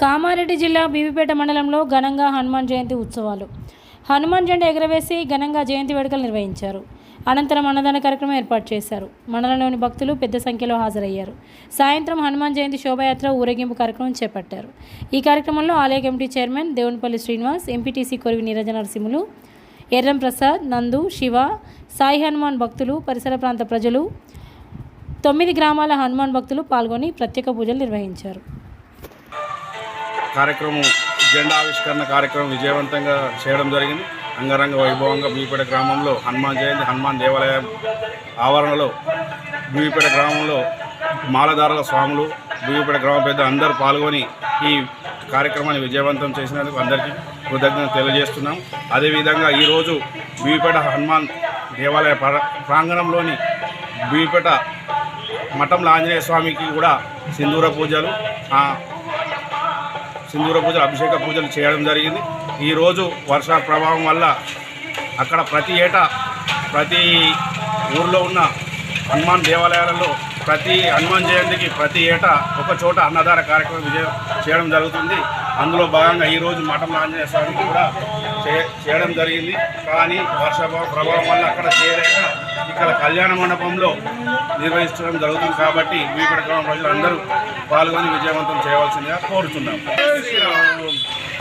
కామారెడ్డి జిల్లా బీబీపేట మండలంలో ఘనంగా హనుమాన్ జయంతి ఉత్సవాలు. హనుమాన్ జెండా ఎగరవేసి ఘనంగా జయంతి వేడుకలు నిర్వహించారు. అనంతరం అన్నదాన కార్యక్రమం ఏర్పాటు చేశారు. మండలంలోని భక్తులు పెద్ద సంఖ్యలో హాజరయ్యారు. సాయంత్రం హనుమాన్ జయంతి శోభయాత్ర ఊరేగింపు కార్యక్రమం చేపట్టారు. ఈ కార్యక్రమంలో ఆలయ committee chairman Devunipalli Srinivas MPTC Korivi Neeraja Narasimhulu Erram Prasad Nandu Shiva Sai Hanuman భక్తులు పరిసర ప్రాంత ప్రజలు తొమ్మిది గ్రామాల హనుమాన్ భక్తులు పాల్గొని ప్రత్యేక పూజలు నిర్వహించారు. కార్యక్రమం జెండా ఆవిష్కరణ కార్యక్రమం విజయవంతంగా చేయడం జరిగింది. అంగరంగ వైభవంగా బీపేట గ్రామంలో హనుమాన్ జయంతి హనుమాన్ దేవాలయం ఆవరణలో బీపేట గ్రామంలో మాలధారుల స్వాములు బీపేట గ్రామ పెద్ద అందరూ పాల్గొని ఈ కార్యక్రమాన్ని విజయవంతం చేసినందుకు అందరికీ కృతజ్ఞత తెలియజేస్తున్నాం. అదేవిధంగా ఈరోజు బీపేట హనుమాన్ దేవాలయ ప్రాంగణంలోని బీపేట మఠంలో ఆంజనేయ స్వామికి కూడా సింధూర పూజలు సింధూర పూజలు అభిషేక పూజలు చేయడం జరిగింది. ఈరోజు వర్ష ప్రభావం వల్ల అక్కడ ప్రతి ఏటా ప్రతి ఊర్లో ఉన్న హనుమాన్ దేవాలయాలలో ప్రతి హనుమాన్ జయంతికి ప్రతి ఏటా ఒక చోట అన్నదాన కార్యక్రమం విజయం చేయడం జరుగుతుంది. అందులో భాగంగా ఈరోజు మఠం ఆంజనేయ స్వామికి కూడా చేయడం జరిగింది. కానీ వర్ష ప్రభావం వల్ల అక్కడ చేయలేక ఇక్కడ కళ్యాణ మండపంలో నిర్వహించడం జరుగుతుంది కాబట్టి మీ ప్రకారం ప్రజలందరూ పాల్గొని విజయవంతం చేయవలసిందిగా కోరుతున్నాం.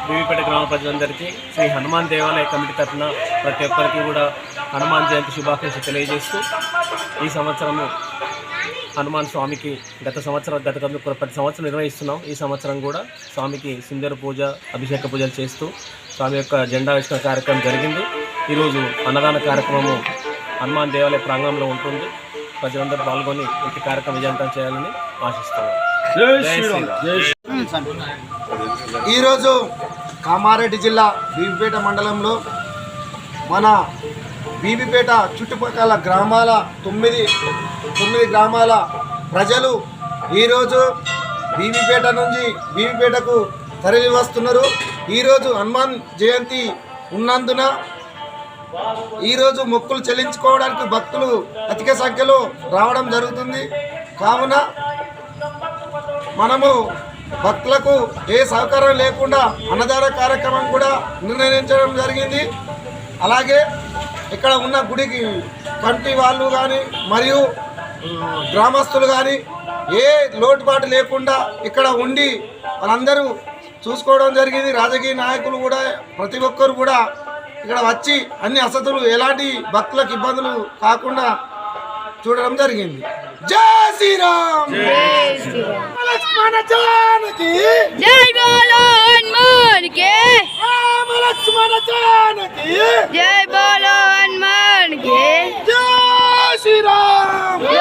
భూమిపేట గ్రామ ప్రజలందరికీ శ్రీ హనుమాన్ దేవాలయ కమిటీ తరఫున ప్రతి ఒక్కరికి కూడా హనుమాన్ జయంతి శుభాకాంక్షలు తెలియజేస్తూ ఈ సంవత్సరము హనుమాన్ స్వామికి గత సంవత్సరం గత గత- ప్రతి సంవత్సరం నిర్వహిస్తున్నాం. ఈ సంవత్సరం కూడా స్వామికి సింధూర పూజ అభిషేక పూజలు చేస్తూ స్వామి యొక్క జెండా వేసిన కార్యక్రమం జరిగింది. ఈరోజు అన్నదాన కార్యక్రమము హనుమాన్ దేవాలయ ప్రాంగణంలో ఉంటుంది. ప్రజలందరూ పాల్గొని ఇంటి కార్యక్రమం విజయవంతం చేయాలని ఆశిస్తున్నాం. జై శ్రీరామ్. ఈరోజు కామారెడ్డి జిల్లా బీబీపేట మండలంలో మన బీబీపేట చుట్టుపక్కల గ్రామాల తొమ్మిది తొమ్మిది గ్రామాల ప్రజలు ఈరోజు బీబీపేట నుంచి బీబీపేటకు తరలి వస్తున్నారు. ఈరోజు హనుమాన్ జయంతి ఉన్నందున ఈరోజు మొక్కులు చెల్లించుకోవడానికి భక్తులు అధిక సంఖ్యలో రావడం జరుగుతుంది. కావున మనము భక్తులకు ఏ సహకారం లేకుండా అన్నదాన కార్యక్రమం కూడా నిర్ణయించడం జరిగింది. అలాగే ఇక్కడ ఉన్న గుడికి కమిటీ వాళ్ళు కానీ మరియు గ్రామస్తులు కానీ ఏ లోటుపాటు లేకుండా ఇక్కడ ఉండి వాళ్ళందరూ చూసుకోవడం జరిగింది. రాజకీయ నాయకులు కూడా ప్రతి ఒక్కరు కూడా ఇక్కడ వచ్చి అన్ని అసతులు ఎలాంటి భక్తులకు ఇబ్బందులు కాకుండా చూడడం జరిగింది. జై శ్రీరామ్! జై బోలో campeão!